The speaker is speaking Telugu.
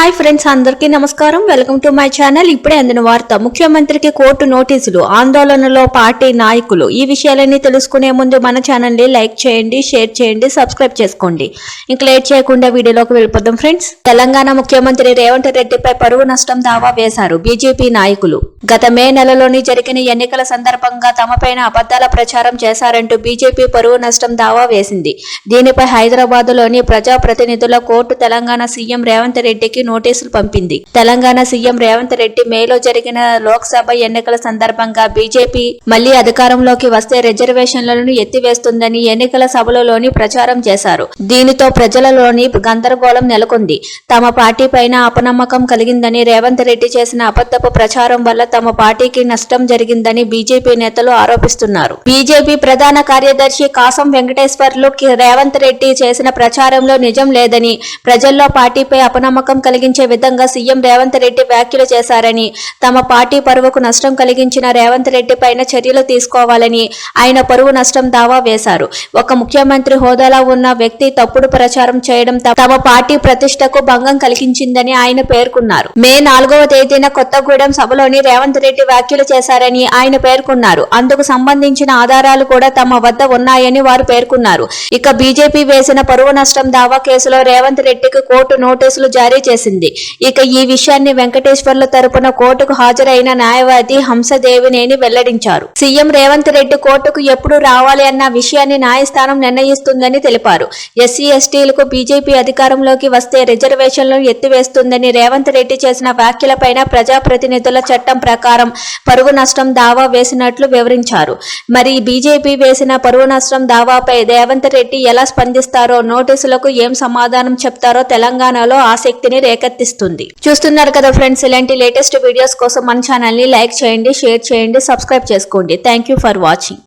హాయ్ ఫ్రెండ్స్ అందరికీ నమస్కారం. Welcome to my channel. ఇప్పుడే అందిన వార్త ముఖ్యమంత్రికి కోర్టు నోటీసులు ఆందోళనలో పార్టీ నాయకులు. ఈ విషయాలన్నీ తెలుసుకునే ముందు మన ఛానల్ని లైక్ చేయండి షేర్ చేయండి సబ్స్క్రైబ్ చేసుకోండి. ఇంక లేట్ చేయకుండా వీడియోలోకి వెళ్ళిపోదాం ఫ్రెండ్స్. తెలంగాణ ముఖ్యమంత్రి రేవంత్ రెడ్డిపై పరువు నష్టం దావా వేశారు బీజేపీ నాయకులు. గత మే నెలలోని జరిగిన ఎన్నికల సందర్భంగా తమపైన అబద్ధాల ప్రచారం చేశారంటూ బీజేపీ పరువు నష్టం దావా వేసింది. దీనిపై హైదరాబాద్లోని ప్రజాప్రతినిధుల కోర్టు తెలంగాణ సీఎం రేవంత్ రెడ్డికి నోటీసులు పంపింది. తెలంగాణ సీఎం రేవంత్ రెడ్డి మేలో జరిగిన లోక్సభ ఎన్నికల సందర్భంగా బీజేపీ మళ్ళీ అధికారంలోకి వస్తే రిజర్వేషన్లను ఎత్తివేస్తుందని ఎన్నికల సభలలోని ప్రచారం చేశారు. దీనితో ప్రజలలోని గందరగోళం నెలకొంది. తమ పార్టీ పైన అపనమ్మకం కలిగిందని రేవంత్ రెడ్డి చేసిన అబద్ధపు ప్రచారం వల్ల తమ పార్టీకి నష్టం జరిగిందని బీజేపీ నేతలు ఆరోపిస్తున్నారు. బీజేపీ ప్రధాన కార్యదర్శి కాసం వెంకటేశ్వర్లు రేవంత్ రెడ్డి చేసిన ప్రచారంలో నిజం లేదని ప్రజల్లో పార్టీపై అపనమ్మకం కలిగి కలిగించే విధంగా సీఎం రేవంత్ రెడ్డి వ్యాఖ్యలు చేశారని తమ పార్టీ పరువుకు నష్టం కలిగించిన రేవంత్ రెడ్డి పైన చర్యలు తీసుకోవాలని ఆయన పరువు నష్టం దావా వేశారు. ఒక ముఖ్యమంత్రి హోదాలో ఉన్న వ్యక్తి తప్పుడు ప్రచారం చేయడం తమ పార్టీ ప్రతిష్టకు భంగం కలిగించిందని ఆయన పేర్కొన్నారు. మే నాలుగవ తేదీన కొత్తగూడెం సభలోని రేవంత్ రెడ్డి వ్యాఖ్యలు చేశారని ఆయన పేర్కొన్నారు. అందుకు సంబంధించిన ఆధారాలు కూడా తమ వద్ద ఉన్నాయని వారు పేర్కొన్నారు. ఇక బీజేపీ వేసిన పరువు నష్టం దావా కేసులో రేవంత్ రెడ్డికి కోర్టు నోటీసులు జారీ చేసింది ఇక ఈ విషయాన్ని వెంకటేశ్వర్ల తరపున కోర్టుకు హాజరైన న్యాయవాది హంసదేవినేని వెల్లడించారు. సీఎం రేవంత్ రెడ్డి కోర్టుకు ఎప్పుడు రావాలి అన్న విషయాన్ని న్యాయస్థానం నిర్ణయిస్తుందని తెలిపారు. ఎస్సీ ఎస్టీలకు బీజేపీ అధికారంలోకి వస్తే రిజర్వేషన్లను ఎత్తివేస్తుందని రేవంత్ రెడ్డి చేసిన వ్యాఖ్యలపైన ప్రజాప్రతినిధుల చట్టం ప్రకారం పరువు నష్టం దావా వేసినట్లు వివరించారు. మరి బీజేపీ వేసిన పరువు నష్టం దావాపై రేవంత్ రెడ్డి ఎలా స్పందిస్తారో నోటీసులకు ఏం సమాధానం చెప్తారో తెలంగాణలో ఆసక్తిని రేకెత్తిస్తుంది. చూస్తున్నారు కదా ఫ్రెండ్స్ ఇలాంటి లేటెస్ట్ వీడియోస్ కోసం మన ఛానల్ని లైక్ చేయండి షేర్ చేయండి సబ్స్క్రైబ్ చేసుకోండి. Thank you for watching